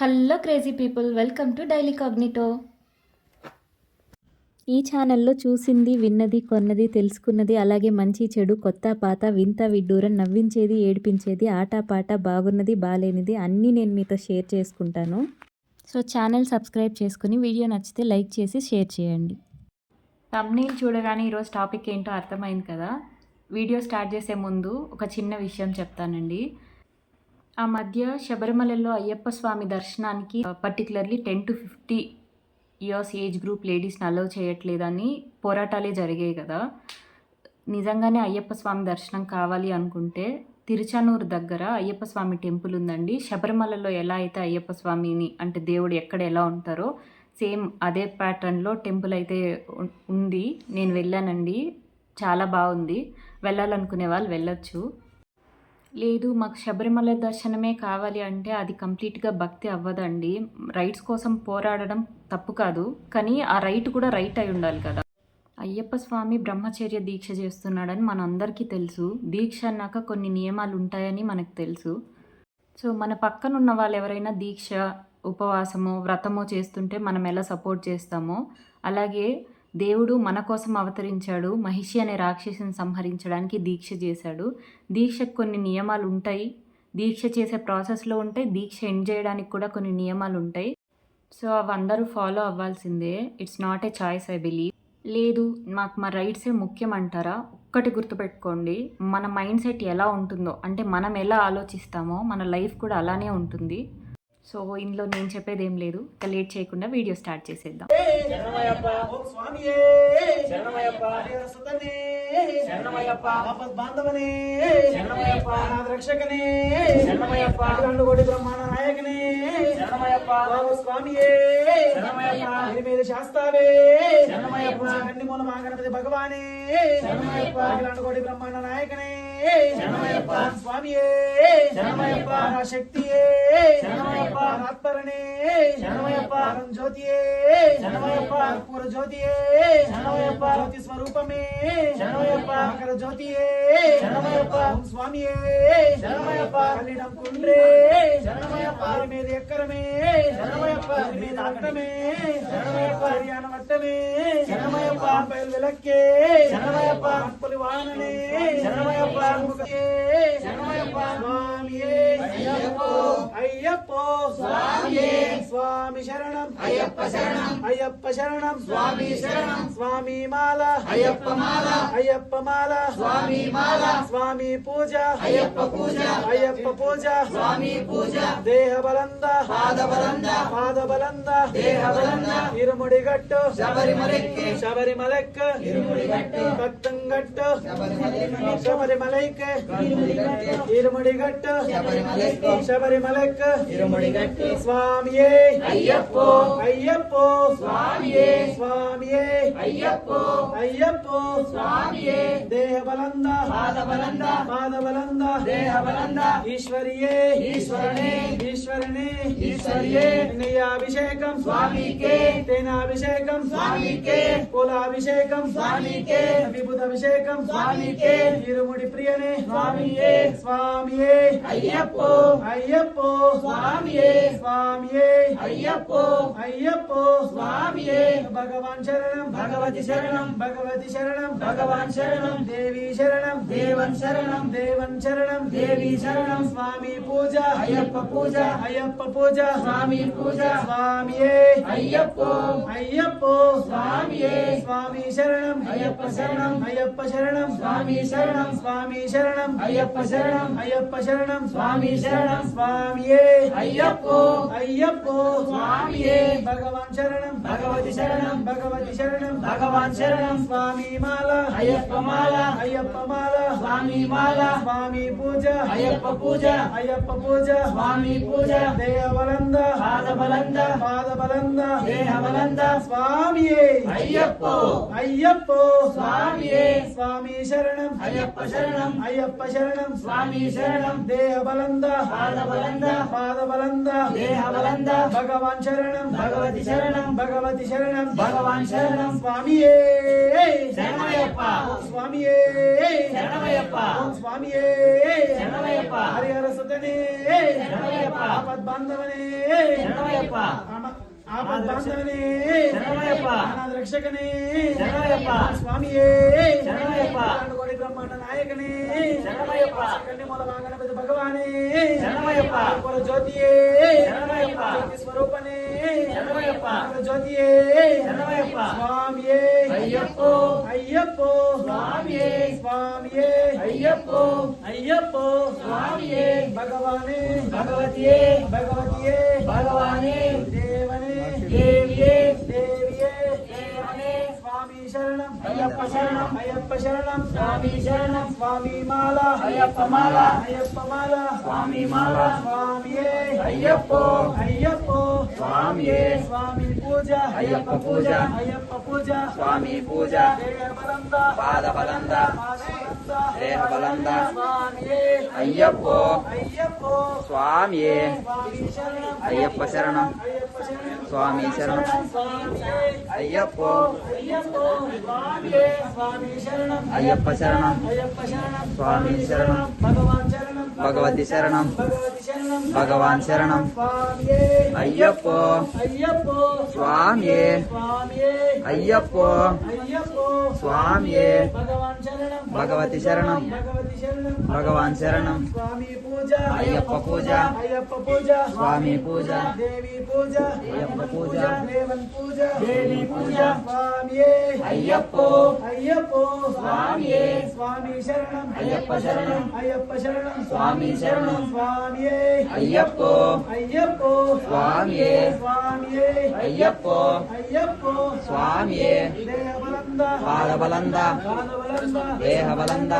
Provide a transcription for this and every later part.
Hello crazy people welcome to daily cognito. ఈ ఛానల్లో చూసింది విన్నది కొన్నది తెలుసుకున్నది అలాగే మంచి చెడు కొత్త పాత వింత విడ్డూరం నవ్వించేది ఏడిపించేది ఆటపాట బాగున్నది బాలేనిది అన్నీ నేను మీతో షేర్ చేసుకుంటాను. సో ఛానల్ సబ్స్క్రైబ్ చేసుకుని వీడియో నచ్చితే లైక్ చేసి షేర్ చేయండి. తమ్నీల్ చూడగానే ఈరోజు టాపిక్ ఏంటో అర్థమైంది కదా. వీడియో స్టార్ట్ చేసే ముందు ఒక చిన్న విషయం చెప్తానండి. ఆ మధ్య శబరిమలలో అయ్యప్ప స్వామి దర్శనానికి particularly ten to fifty years age group లేడీస్ని allow చేయట్లేదని పోరాటాలే జరిగాయి కదా. నిజంగానే అయ్యప్ప స్వామి దర్శనం కావాలి అనుకుంటే తిరుచానూరు దగ్గర అయ్యప్ప స్వామి టెంపుల్ ఉందండి. శబరిమలలో ఎలా అయితే అయ్యప్ప స్వామిని అంటే దేవుడు ఎక్కడ ఎలా ఉంటారో సేమ్ అదే ప్యాటర్న్లో టెంపుల్ అయితే ఉంది. నేను వెళ్ళానండి. చాలా బాగుంది. వెళ్ళాలనుకునే వాళ్ళు వెళ్ళొచ్చు. లేదు మాకు శబరిమల దర్శనమే కావాలి అంటే అది కంప్లీట్గా భక్తి అవ్వదండి. రైట్స్ కోసం పోరాడడం తప్పు కాదు. కానీ ఆ రైట్ కూడా రైట్ అయి ఉండాలి కదా. అయ్యప్ప స్వామి బ్రహ్మచర్య దీక్ష చేస్తున్నాడని మనందరికీ తెలుసు. దీక్ష అన్నాక కొన్ని నియమాలు ఉంటాయని మనకు తెలుసు. సో మన పక్కన ఉన్న వాళ్ళు ఎవరైనా దీక్ష ఉపవాసమో వ్రతమో చేస్తుంటే మనం ఎలా సపోర్ట్ చేస్తామో అలాగే దేవుడు మన కోసం అవతరించాడు. మహిషి అనే రాక్షసిని సంహరించడానికి దీక్ష చేశాడు. దీక్షకు కొన్ని నియమాలు ఉంటాయి. దీక్ష చేసే ప్రాసెస్లో ఉంటాయి దీక్ష ఎండ్ చేయడానికి కూడా కొన్ని నియమాలు ఉంటాయి. సో అవి అందరూ ఫాలో అవ్వాల్సిందే. It's not a choice I believe లేదు మాకు మా రైట్సే ముఖ్యం అంటారా? ఒక్కటి గుర్తుపెట్టుకోండి. మన మైండ్ సెట్ ఎలా ఉంటుందో అంటే మనం ఎలా ఆలోచిస్తామో మన లైఫ్ కూడా అలానే ఉంటుంది. సో ఇందులో నేను చెప్పేది ఏం లేదు. ఇక లేట్ చేయకుండా వీడియో స్టార్ట్ చేసేద్దాం. శాస్తావే. మూల మహాగణపతి భగవానే. బ్రహ్మాండ నాయకనే. శరణమయ్యప్ప. ఓం స్వామియే శరణమయ్యప్ప. శక్తియే శరణమయ్యప్ప. ఆత్మరణే శరణమయ్యప్ప. పరం జ్యోతియే శరణమయ్యప్ప. కర్పూర జ్యోతియే శరణమయ్యప్ప. జ్యోతి స్వరూపమే శరణమయ్యప్ప. మకర జ్యోతియే శరణమయ్యప్ప. ఓం స్వామియే శరణమయ్యప్ప. కల్లిడం కుండ్రే శరణమయ్యప్ప. వారి మీద ఎక్కరమే శరణమయ్యప్ప. వారి మీద వట్టమే శరణమయ్యప్ప. హరియాణ వట్టమే శరణమయ్యప్ప. పైలు విలక్కే శరణమయ్యప్ప. అప్పులి వాహననే శరణమయ్యప్ప. షణ్ముఖే. శరణమయ్యప్ప. స్వామియే అయ్యప్పో. అయ్యప్పో స్వామియే. స్వామి శరణం అయ్యప్ప శరణం. అయ్యప్ప శరణం స్వామి శరణం. స్వామి మాల అయ్యప్ప మాల. అయ్యప్ప మాల స్వామి మాల. స్వామి పూజ అయ్యప్ప పూజ. అయ్యప్ప పూజ స్వామి పూజ. దేహ బలంద పాద బలంద. పాద బలంద దేహ బలంద. ఇరుముడి గట్టు శబరిమలెక్కి. శబరిమలెక్ ఇరుముడి గట్టు. భక్తంగట్టు శబరిమలెక్కి. శబరిమలైక్ ఇరుముడి గట్టు. ఇరుముడి గట్టు శబరిమలెక్కి. శబరిమలెక్ ఇరుముడి గట్టు. స్వామియే అయ్యప్పో. అయ్యప్పో స్వామియే. స్వామియే అయ్యప్పో. అయ్యప్పో స్వామియే. దేహ బలంద పాద బలంద. పాద బలంద దేహ బలంద. ఈశ్వరియే ఈశ్వరనే. ఈశ్వరనే ఈశ్వరియే. నెయ్యాభిషేకం స్వామికే. తేనాభిషేకం స్వామికే. కులాభిషేకం స్వామికే. విభుదభిషేకం స్వామికే. ఇరుముడి ప్రియనే స్వామియే. స్వామియే అయ్యప్పో. అయ్యప్పో స్వామియే. స్వామియే అయ్యప్పో. అయ్యప్పో స్వామియే. భగవాన్ శరణం భగవతి శరణం. భగవతి శరణం భగవాన్ శరణం. దేవి శరణం దేవన్ స్వామి శరణం అయ్యప్ప శరణం. అయ్యప్ప శరణం స్వామి శరణం. స్వామియే అయ్యప్పో. అయ్యప్పో స్వామియే. భగవాన్ శరణం భగవతి శరణం. భగవతి శరణం భగవాన్ శరణం. స్వామి మాల అయ్యప్ప మాల. అయ్యప్ప మాల స్వామి మాల. స్వామి పూజ అయ్యప్ప పూజ. అయ్యప్ప పూజ స్వామి పూజ. దేహ బలంద పాద బలంద. పాద బలంద దేహ బలంద. స్వామియే అయ్యప్పో. అయ్యప్పో స్వామియే. స్వామి శరణం అయ్యప్ప శరణం. అయ్యప్ప శరణం స్వామి శరణం. దేహ బలంద పాద బలంద. పాద బలంద దేహ బలంద. భగవాన్ శరణం భగవతి శరణం. భగవతి శరణం భగవాన్ శరణం. స్వామియే శరణమయ్యప్ప. స్వామియే శరణమయ్యప్ప. స్వామియే శరణమయ్యప్ప. హరిహర సుతనే శరణమయ్యప్ప. ఆపద్బాంధవనే శరణమయ్యప్ప. ఆమ- ఆపద్బాంధవనే శరణమయ్యప్ప. రక్షకనే శరణమయ్యప్ప. స్వామియే శరణమయ్యప్ప. కోడి బ్రహ్మాండ నాయకనే శరణమయ్యప్ప. కన్యమూల గణపతి భగవానే శరణమయ్యప్ప. కుల జ్యోతియే శరణమయ్యప్ప. జ్యోతి స్వరూపనే శరణమయ్యప్ప. కుల జ్యోతియే శరణమయ్యప్ప. స్వామియే అయ్యప్పో. అయ్యప్పో స్వామియే. స్వామియే అయ్యప్పో. అయ్యప్పో స్వామియే. భగవానే భగవతియే. భగవతియే భగవానే. అయ్యప్ప శరణం. అయ్యప్ప శరణం స్వామి శరణం. స్వామి మాల అయ్యప్ప మాల. అయ్యప్ప మాల స్వామి మాల. స్వామియే అయ్యప్పో. అయ్యప్పో స్వామియే. స్వామి పూజ అయ్యప్ప పూజ. అయ్యప్ప పూజ స్వామి పూజ. దేవబలంద పాదబలంద. పాదబలంద దేహబలంద. స్వామియే అయ్యప్పో. అయ్యప్పో స్వామియే. అయ్యప్ప. స్వామియే శరణం అయ్యప్ప శరణం. అయ్యప్ప శరణం స్వామి శరణం. భగవాన్ శరణం భగవతి శరణం. భగవతి శరణం భగవాన్ శరణం. అయ్యప్పో. అయ్యప్పో స్వామియే. అయ్యప్పో. అయ్యప్పో స్వామియే. భగవతి శరణం. భగవాన్ శరణం. అయ్యప్ప పూజ. అయ్యప్ప పూజ స్వామి పూజ. అయ్యప్ప పూజ. పూజ దేవి పూజ. స్వామియే అయ్యప్పో. అయ్యప్పో స్వామియే. స్వామి శరణం అయ్యప్ప శరణం. అయ్యప్ప శరణం స్వామి శరణం. స్వామియే అయ్యప్పో. అయ్యప్పో స్వామియే. స్వామియే అయ్యప్పో. అయ్యప్పో. దేవబలంద పాదబలంద. దేహబలంద.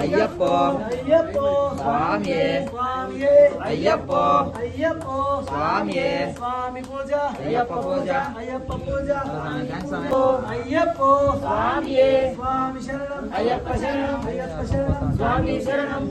అయ్యప్పో. అయ్యప్పో స్వామియే. స్వామియే అయ్యప్పో. అయ్యప్పో స్వామియే. స్వామి పూజ అయ్యప్ప పూజ. అయ్యప్ప పూజ స్వామి. అయ్యప్పో స్వామియే. స్వామి శరణం అయ్యప్ప శరణం. అయ్యప్ప శరణం స్వామి శరణం.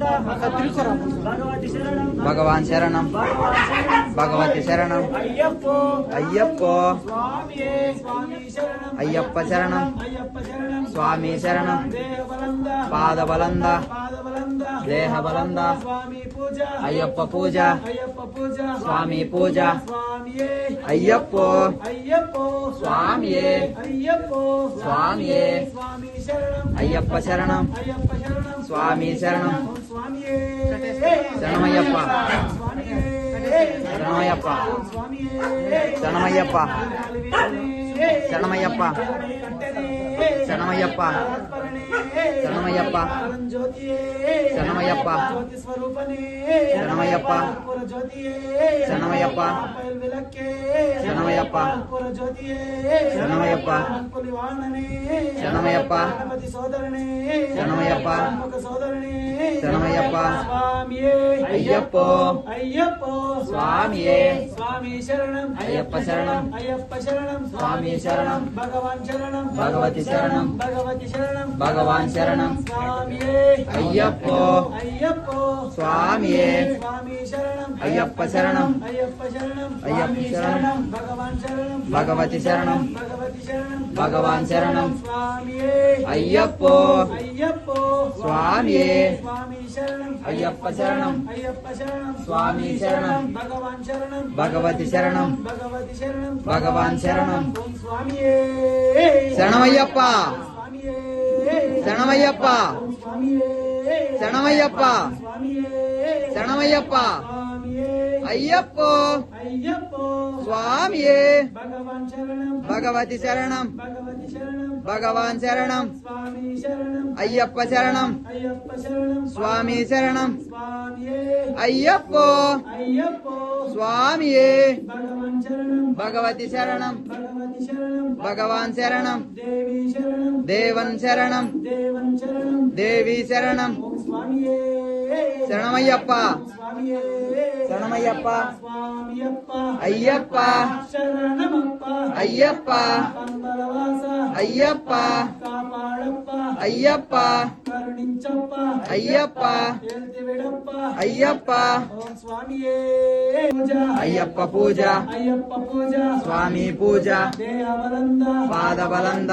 భగవాన్ శరణం. భగవతి శరణం. అయ్యప్పో అయ్యప్పో. శరణం స్వామి శరణం. పాదబలంద. స్వామి పూజ అయ్యప్ప పూజ. స్వామి పూజ. అయ్యప్పో. అయ్యప్పో స్వామియే. అయ్యప్పో స్వామియే. అయ్యప్ప శరణం. స్వామి శరణం. స్వామియే శరణమయ్యప్ప. శరణమయ్యప్ప. శరణమయ్యప్ప. శరణమయ్యప్ప. శరణమయ్యప్ప. శరణమయ్యప్ప. శరణమయ్యప్ప. జ్యోతి స్వరూపనే శరణమయ్యప్ప. పుర జ్యోతియే శరణమయ్యప్ప. పైల్ విలక్కే శరణమయ్యప్ప. పుర జ్యోతియే శరణమయ్యప్ప. అంకులి వాహననే శరణమయ్యప్ప. గణపతి సోదరనే శరణమయ్యప్ప. షణ్ముఖ సోదరనే శరణమయ్యప్ప. స్వామియే అయ్యప్పో. అయ్యప్పో స్వామియే. స్వామి శరణం అయ్యప్ప శరణం. అయ్యప్ప శరణం స్వామి శరణం. భగవాన్ శరణం భగవతి శరణం. భగవతి శరణం భగవాన్ శరణం. స్వామియే అయ్యప్పో. అయ్యప్పో స్వామియే. స్వామి శరణం అయ్యప్ప శరణం. అయ్యప్ప శరణం అయ్యప్ప శరణం. భగవాన్ శరణం భగవతి శరణం. భగవతి శరణం భగవాన్ శరణం. స్వామియే అయ్యప్పో. అయ్యప్పో స్వామియే. స్వామి శరణం అయ్యప్ప శరణం. అయ్యప్ప శరణం స్వామి శరణం. భగవాన్ శరణం భగవతి శరణం. భగవతి శరణం భగవాన్ శరణం. ఓం స్వామియే శరణమయ్యప్ప. స్వామియే శరణమయ్యప్ప. స్వామియే శరణమయ్యప్ప. స్వామియే శరణమయ్యప్ప. అయ్యప్పో. అయ్యప్పో స్వామియే. భగవాన్ శరణం భగవతి శరణం. భగవతి శరణం భగవాన్ శరణం. స్వామి శరణం అయ్యప్ప శరణం. స్వామి శరణం. అయ్యప్పో. స్వామియే. భగవతి శరణం. భగవాన్ శరణం. దేవన్ శరణం. దేవి శరణం. శరణమయ్యప్ప. స్వామియే శరణమయ్యప్ప. స్వామియప్ప అయ్యప్ప. శరణమప్ప ಕರುಣಿಂಚಪ್ಪ ಅಯ್ಯಪ್ಪ ಹೇಳ್ತಿ ಬಿಡಪ್ಪ ಅಯ್ಯಪ್ಪ ಓಂ ಸ್ವಾಮಿಯೇ ಪೂಜಾ ಅಯ್ಯಪ್ಪ ಪೂಜಾ ಅಯ್ಯಪ್ಪ ಪೂಜಾ ಸ್ವಾಮಿ ಪೂಜಾ ದೇಹ ಬಲಂದ ಪಾದ ಬಲಂದ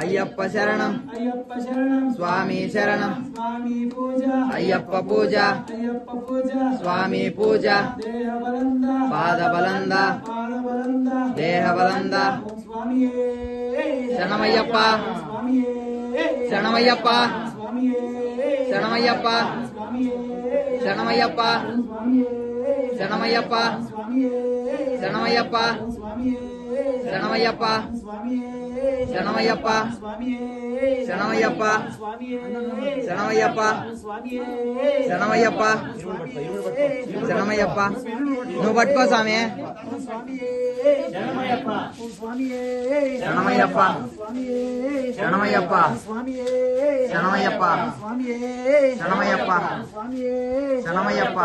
ஐயப்ப சரணம் స్వామి శరణం. అయ్యప్ప పూజ. స్వామి పూజ. పాద బలంద దేహ బలంద శరణమయ్యప్ప. శరణమయ్యప్ప. శరణమయ్యప్ప. శరణమయ్యప్ప. శరణమయ్యప్ప. శరణమయ్యప్ప. శరణమయ్యప్ప. ಶರಣಮಯ್ಯಪ್ಪ ಶರಣಮಯ್ಯಪ್ಪ ಶರಣಮಯ್ಯಪ್ಪ ಶರಣಮಯ್ಯಪ್ಪ ಶರಣಮಯ್ಯಪ್ಪ ನೀವು ಬಟ್ಕೋ ಸ್ವಾಮಿ ಶರಣಮಯ್ಯಪ್ಪ ಶರಣಮಯ್ಯಪ್ಪ ಶರಣಮಯ್ಯಪ್ಪ ಶರಣಮಯ್ಯಪ್ಪ ಶರಣಮಯ್ಯಪ್ಪ